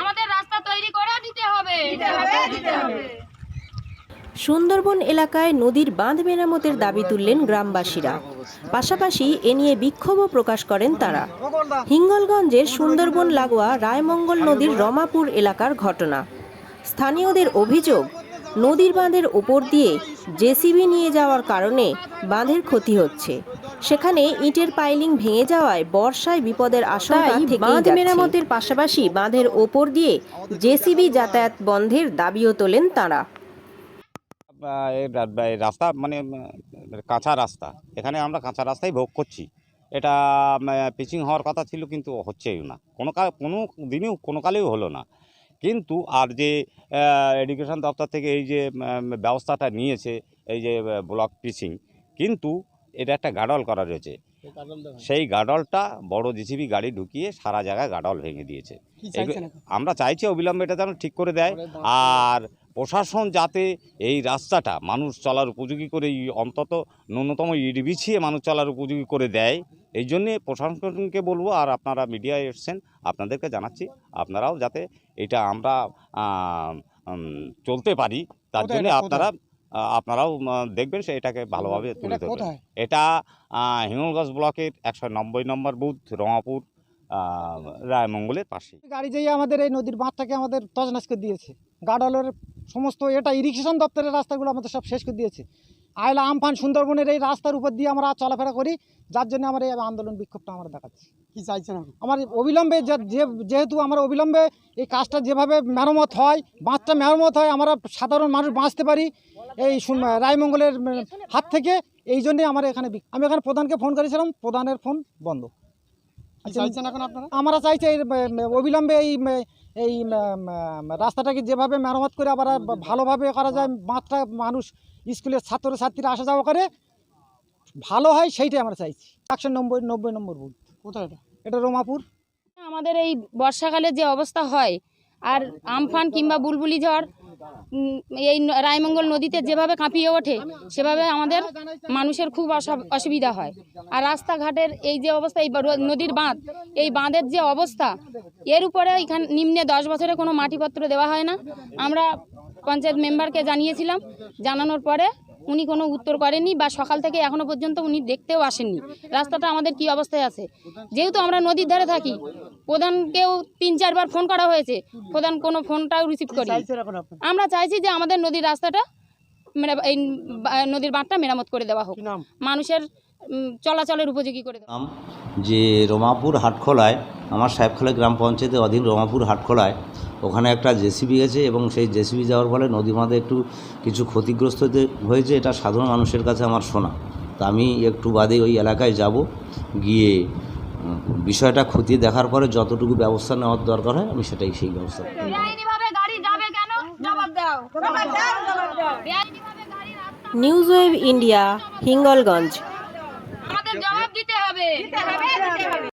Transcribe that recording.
আমাদের রাস্তা তৈরি করে দিতে হবে। সুন্দরবন এলাকায় নদীর বাঁধ মেরামতের দাবি তুললেন গ্রামবাসীরা। পাশাপাশি এ নিয়ে বিক্ষোভও প্রকাশ করেন তারা। হিঙ্গলগঞ্জের সুন্দরবন লাগোয়া রায়মঙ্গল নদীর রমাপুর এলাকার ঘটনা। স্থানীয়দের অভিযোগ নদীর বাঁধের ওপর দিয়ে জেসিবি নিয়ে যাওয়ার কারণে বাঁধের ক্ষতি হচ্ছে। সেখানে ইটের পাইলিং ভেঙে যাওয়ায় বর্ষায় বিপদের আশঙ্কা থেকে বাঁধ মেরামতের পাশাপাশি বাঁধের ওপর দিয়ে জেসিবি যাতায়াত বন্ধের দাবিও তোলেন তারা। রাস্তা মানে কাঁচা রাস্তা। এখানে আমরা কাঁচা রাস্তাই ভোগ করছি। এটা পিচিং হওয়ার কথা ছিল কিন্তু হচ্ছেই না। কোনো কাল কোনো দিনই কোনো কালেও হলো না। কিন্তু আর যে এডুকেশন দপ্তর থেকে এই যে ব্যবস্থাটা নিয়েছে এই যে ব্লক পিচিং কিন্তু এটা একটা গাডল করা রয়েছে। সেই গাডলটা বড় জিসিবি গাড়ি ঢুকিয়ে সারা জায়গায় গাডল ভেঙে দিয়েছে। আমরা চাইছি অবিলম্বে এটা যেন ঠিক করে দেয়। আর প্রশাসন যাতে এই রাস্তাটা মানুষ চলার উপযোগী করে অন্তত ন্যূনতম ইট বিছিয়ে মানুষ চলার উপযোগী করে দেয় এই জন্যে প্রশাসনকে বলব। আর আপনারা মিডিয়ায় এসছেন আপনাদেরকে জানাচ্ছি আপনারাও যাতে এটা আমরা চলতে পারি। তার জন্য আপনারা আপনারাও দেখবেন সে এটাকে ভালোভাবে তুলে এটা ধরবেন এটা হিমগঞ্জ হিঙ্গলগঞ্জ ব্লকের একশো নব্বই নম্বর বুথ রঙাপুর রায়মঙ্গলের পাশে গাড়ি যেয়ে আমাদের এই নদীর বাঁধটাকে আমাদের তজনাজ করে দিয়েছে। গাডলের সমস্ত এটা ইরিগেশন দপ্তরের রাস্তাগুলো আমাদের সব শেষ করে দিয়েছে। আয়লা আমফান সুন্দরবনের এই রাস্তার উপর দিয়ে আমরা চলাফেরা করি যার জন্য আমরা এই আন্দোলন বিক্ষোভটা আমরা দেখাচ্ছি। কী চাইছেন আমার অবিলম্বে যেহেতু আমার অবিলম্বে এই কাজটা যেভাবে মেরামত হয় বাঁধটা মেরামত হয় আমরা সাধারণ মানুষ বাঁচতে পারি এই রায়মঙ্গলের হাত থেকে এই জন্যে আমার এখানে আমি এখানে প্রধানকে ফোন করেছিলাম প্রধানের ফোন বন্ধ কি চাইছেন এখন আপনারা আমরা চাইছি এই অবিলম্বে এই এই রাস্তাটাকে যেভাবে মেরামত করে আবার ভালোভাবে করা যায় বাঁধটা মানুষ স্কুলের ছাত্র ছাত্রীরা আসা যাওয়া করে ভালো হয় সেইটাই আমরা চাইছি। একশো নব্বই নব্বই নম্বর বুথ। কোথায় এটা? এটা রোমাপুর। আমাদের এই বর্ষাকালে যে অবস্থা হয় আর আমফান কিংবা বুলবুলি ঝড় এই রায়মঙ্গল নদীতে যেভাবে কাঁপিয়ে ওঠে, সেভাবে আমাদের মানুষের খুব অসা- অসুবিধা হয়। আর রাস্তাঘাটের এই যে অবস্থা, এই নদীর বাঁধ, এই বাঁধের যে অবস্থা, এর উপরে এখানে নিম্নে দশ বছরে কোনো মাটিপত্র দেওয়া হয় না। আমরা পঞ্চায়েত মেম্বারকে জানিয়েছিলাম, জানানোর পরে উনি কোনো উত্তর করেনি বা সকাল থেকে এখনও পর্যন্ত উনি দেখতেও আসেননি। রাস্তাটা আমাদের কি অবস্থায় আছে? যেহেতু আমরা নদীর ধারে থাকি প্রধানকেও তিন চারবার ফোন করা হয়েছে। প্রধান কোনো ফোনটাও রিসিভ করি আমরা চাইছি যে আমাদের নদীর রাস্তাটা এই নদীর বাঁধটা মেরামত করে দেওয়া হোক। মানুষের চলাচলের উপযোগী করে দেওয়া যে রমাপুর হাটখোলায় আমার সাহেবখালা গ্রাম পঞ্চায়েতের অধীন রমাপুর হাটখোলায় ওখানে একটা জেসিবি গেছে এবং সেই জেসিবি যাওয়ার ফলে নদী বাঁধে একটু কিছু ক্ষতিগ্রস্ত হয়েছে এটা সাধারণ মানুষের কাছে আমার শোনা। তা আমি একটু বাদে ওই এলাকায় যাব গিয়ে বিষয়টা খতিয়ে দেখার পরে যতটুকু ব্যবস্থা নেওয়ার দরকার হয় আমি সেটাই সেই ব্যবস্থা করব। বেআইনিভাবে গাড়ি যাবে কেন? জবাব দাও। জবাব দাও জবাব দাও। বেআইনিভাবে গাড়ি রাস্তা নিউজ ওয়েভ ইন্ডিয়া হিঙ্গলগঞ্জ। আমাদের জবাব দিতে হবে।